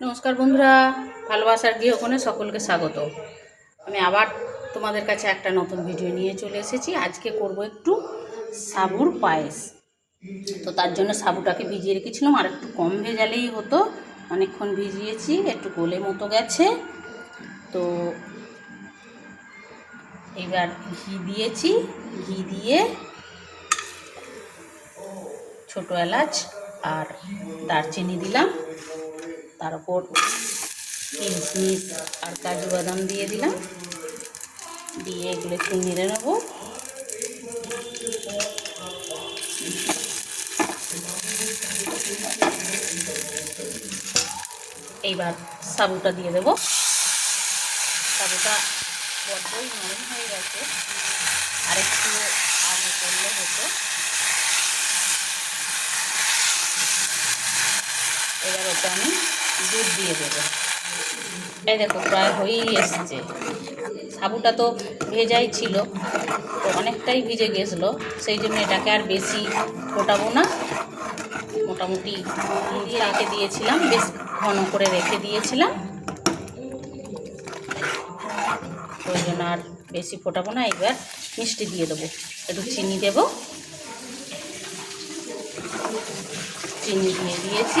নমস্কার বন্ধুরা, ভালোবাসার গৃহকোণে সকলকে স্বাগত। আমি আবার তোমাদের কাছে একটা নতুন ভিডিও নিয়ে চলে এসেছি। আজকে করব একটু সাবুর পায়েস। তো তার জন্য সাবুটাকে ভিজিয়ে রেখেছিলাম, আর একটু কম ভেজালেই হতো। অনেকক্ষণ ভিজিয়েছি, একটু গোলে মতো গেছে। তো এবার ঘি দিয়েছি। ঘি দিয়ে ছোটো এলাচ আর দারচিনি দিলাম। তার উপর কিশমিশ আর কাজু বাদাম দিয়ে দিলাম। দিয়ে এগুলো একটু নেড়ে নেব। এইবার সাবুটা দিয়ে দেব। সাবুটা বড্ডই নরম হয়ে গেছে। আর একটু আগে করলে হতো। এবার ওটা আমি দুধ দিয়ে দেবো। এই দেখো, প্রায় হয়েই এসছে। সাবুটা তো ভেজাই ছিল, তো অনেকটাই ভিজে গেছিল, সেই জন্য এটাকে আর বেশি ফোটাবো না। মোটামুটি দিয়ে রেখে দিয়েছিলাম, বেশ ঘন করে রেখে দিয়েছিলাম। ওই জন্য আর বেশি ফোটাবো না, এবার মিষ্টি দিয়ে দেবো। একটু চিনি দেবো। চিনি দিয়ে দিয়েছি।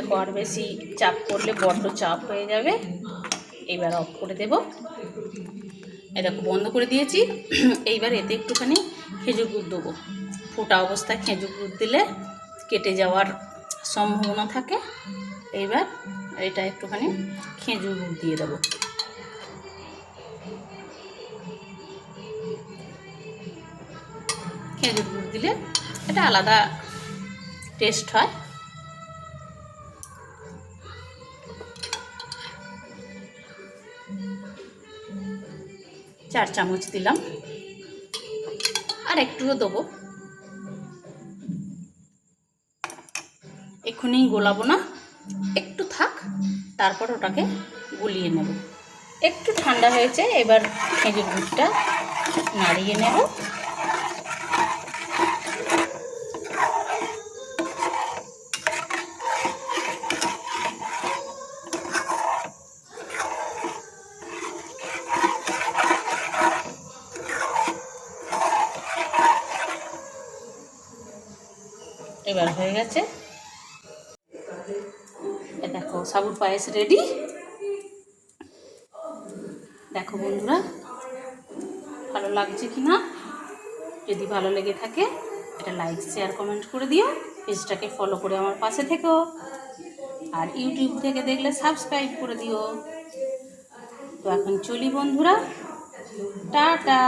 দেখো আর বেশি চাপ করলে বড্ড চাপ হয়ে যাবে। এইবার অফ করে দেব। দেখো, বন্ধ করে দিয়েছি। এইবার এতে একটুখানি খেজুর গুড় দেবো। ফোটা অবস্থায় খেজুর গুড় দিলে কেটে যাওয়ার সম্ভাবনা থাকে। এইবার এটা একটুখানি খেজুর গুড় দিয়ে দেবো। খেজুর গুড় দিলে এটা আলাদা টেস্ট হয়। চার চামচ দিলাম। আর একটুও দেবো। এক্ষুনি গোলাবো না, একটু থাক, তারপর ওটাকে গুলিয়ে নেব। একটু ঠান্ডা হয়েছে, এবার খেজুর গুড়টা নাড়িয়ে নেব। এবার হয়ে গেছে। দেখো, সাবুর পায়েস রেডি দেখো বন্ধুরা, ভালো লাগছে কি না যদি ভালো লেগে থাকে এটা লাইক শেয়ার কমেন্ট করে দিও। পেজটাকে ফলো করে আমার পাশে থেকো। আর ইউটিউব থেকে দেখলে সাবস্ক্রাইব করে দিও। তো এখন চলি বন্ধুরা। টাটা!